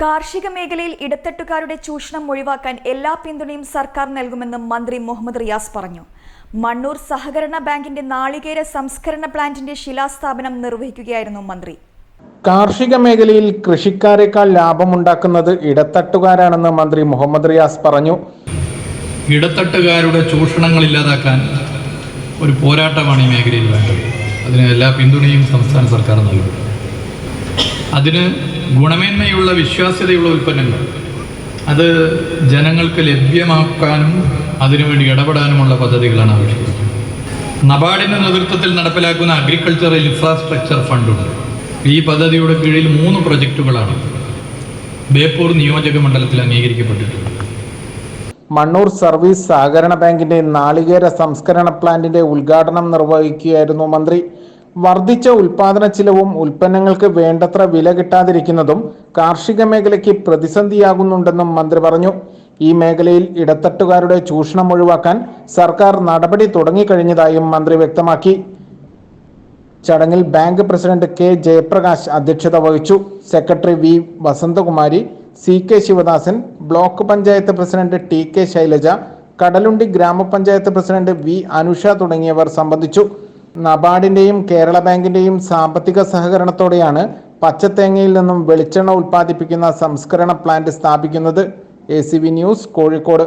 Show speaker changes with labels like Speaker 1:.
Speaker 1: കാർഷിക മേഖലയിൽ ഇടത്തട്ടുകാരുടെ ചൂഷണം ഒഴിവാക്കാൻ എല്ലാ പിന്തുണയും സർക്കാർ നൽകുമെന്നും മന്ത്രി മുഹമ്മദ് റിയാസ് പറഞ്ഞു. മണ്ണൂർ സഹകരണ ബാങ്കിന്റെ നാളികേര സംസ്കരണ പ്ലാന്റിന്റെ ശിലാസ്ഥാപനം നിർവഹിക്കുകയായിരുന്നു മന്ത്രി.
Speaker 2: കാർഷിക മേഖലയിൽ കൃഷിക്കാരെക്കാൾ ലാഭമുണ്ടാക്കുന്നത് ഇടത്തട്ടുകാരാണെന്ന് മന്ത്രി മുഹമ്മദ് റിയാസ് പറഞ്ഞു.
Speaker 3: ഇടത്തട്ടുകാരുടെ ചൂഷണങ്ങൾ ഇല്ലാതാക്കാൻ ഒരു പോരാട്ടമാണ് ഈ മേഖലയിൽ വേണ്ടത്. അതിന് എല്ലാ പിന്തുണയും സംസ്ഥാന സർക്കാർ നൽകും. അതിന് ഗുണമേന്മയുള്ള വിശ്വാസ്യതയുള്ള ഉൽപ്പന്നങ്ങൾ. അത് ജനങ്ങൾക്ക് ലഭ്യമാക്കാനും അതിനുവേണ്ടി ഇടപെടാനുമുള്ള പദ്ധതികളാണ് ആവശ്യം നബാർഡിന്റെ നേതൃത്വത്തിൽ നടപ്പിലാക്കുന്ന അഗ്രികൾച്ചറൽ ഇൻഫ്രാസ്ട്രക്ചർ ഫണ്ടുണ്ട് ഈ പദ്ധതിയുടെ കീഴിൽ മൂന്ന് പ്രൊജക്റ്റുകളാണ് ബേപ്പൂർ നിയോജക മണ്ഡലത്തിൽ അംഗീകരിക്കപ്പെട്ടിട്ടുള്ളത്.
Speaker 2: മണ്ണൂർ സർവീസ് സഹകരണ ബാങ്കിന്റെ നാളികേര സംസ്കരണ പ്ലാന്റിന്റെ ഉദ്ഘാടനം നിർവഹിക്കുകയായിരുന്നു മന്ത്രി. വർദ്ധിച്ച ഉൽപാദന ചിലവും ഉൽപ്പന്നങ്ങൾക്ക് വേണ്ടത്ര വില കിട്ടാതിരിക്കുന്നതും കാർഷിക മേഖലയ്ക്ക് പ്രതിസന്ധിയാകുന്നുണ്ടെന്നും മന്ത്രി പറഞ്ഞു. ഈ മേഖലയിൽ ഇടത്തട്ടുകാരുടെ ചൂഷണം ഒഴിവാക്കാൻ സർക്കാർ നടപടി തുടങ്ങിക്കഴിഞ്ഞതായും മന്ത്രി വ്യക്തമാക്കി. ചടങ്ങിൽ ബാങ്ക് പ്രസിഡന്റ് കെ ജയപ്രകാശ് അധ്യക്ഷത വഹിച്ചു. Secretary V Vasanthakumari C K Sivadasan block panchayat president T K Shailaja Kadalundi ഗ്രാമപഞ്ചായത്ത് പ്രസിഡന്റ് വി അനുഷ തുടങ്ങിയവർ സംബന്ധിച്ചു. നബാർഡിന്റെയും കേരള ബാങ്കിന്റെയും സാമ്പത്തിക സഹകരണത്തോടെയാണ് പച്ചത്തേങ്ങയിൽ നിന്നും വെളിച്ചെണ്ണ ഉൽപ്പാദിപ്പിക്കുന്ന സംസ്കരണ പ്ലാന്റ് സ്ഥാപിക്കുന്നത്. A news Kozhikode.